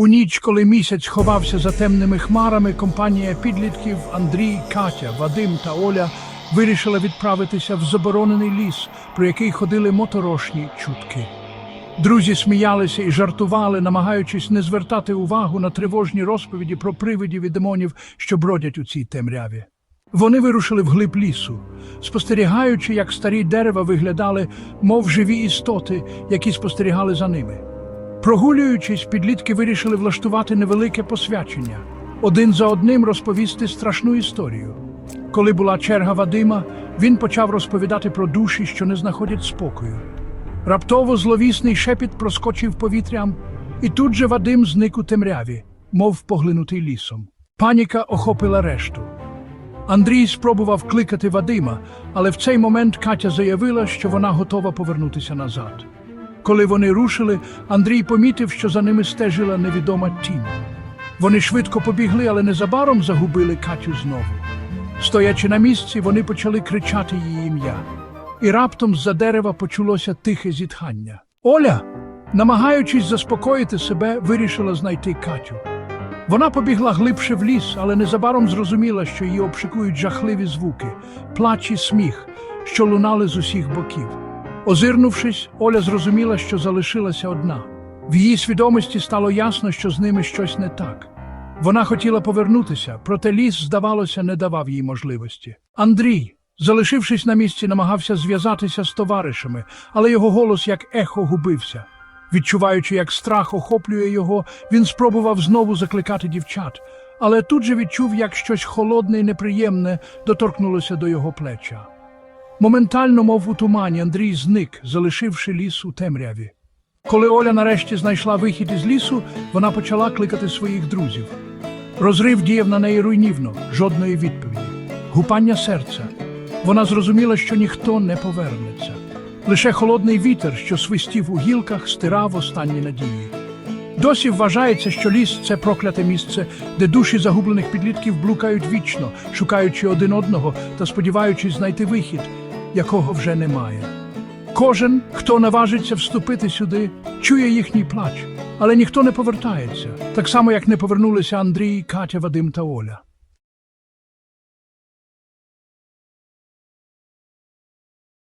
У ніч, коли місяць ховався за темними хмарами, компанія підлітків Андрій, Катя, Вадим та Оля вирішила відправитися в заборонений ліс, про який ходили моторошні чутки. Друзі сміялися і жартували, намагаючись не звертати увагу на тривожні розповіді про привидів і демонів, що бродять у цій темряві. Вони вирушили вглиб лісу, спостерігаючи, як старі дерева виглядали, мов живі істоти, які спостерігали за ними. Прогулюючись, підлітки вирішили влаштувати невелике посвячення, один за одним розповісти страшну історію. Коли була черга Вадима, він почав розповідати про душі, що не знаходять спокою. Раптово зловісний шепіт проскочив повітрям, і тут же Вадим зник у темряві, мов поглинутий лісом. Паніка охопила решту. Андрій спробував кликати Вадима, але в цей момент Катя заявила, що вона готова повернутися назад. Коли вони рушили, Андрій помітив, що за ними стежила невідома тінь. Вони швидко побігли, але незабаром загубили Катю знову. Стоячи на місці, вони почали кричати її ім'я. І раптом з-за дерева почулося тихе зітхання. Оля, намагаючись заспокоїти себе, вирішила знайти Катю. Вона побігла глибше в ліс, але незабаром зрозуміла, що її обшикують жахливі звуки, плач і сміх, що лунали з усіх боків. Озирнувшись, Оля зрозуміла, що залишилася одна. В її свідомості стало ясно, що з ними щось не так. Вона хотіла повернутися, проте ліс, здавалося, не давав їй можливості. Андрій, залишившись на місці, намагався зв'язатися з товаришами, але його голос як ехо губився. Відчуваючи, як страх охоплює його, він спробував знову закликати дівчат, але тут же відчув, як щось холодне і неприємне доторкнулося до його плеча. Моментально, мов у тумані, Андрій зник, залишивши ліс у темряві. Коли Оля нарешті знайшла вихід із лісу, вона почала кликати своїх друзів. Розрив діяв на неї руйнівно, жодної відповіді. Гупання серця. Вона зрозуміла, що ніхто не повернеться. Лише холодний вітер, що свистів у гілках, стирав останні надії. Досі вважається, що ліс це прокляте місце, де душі загублених підлітків блукають вічно, шукаючи один одного та сподіваючись знайти вихід, якого вже немає. Кожен, хто наважиться вступити сюди, чує їхній плач, але ніхто не повертається, так само як не повернулися Андрій, Катя, Вадим та Оля.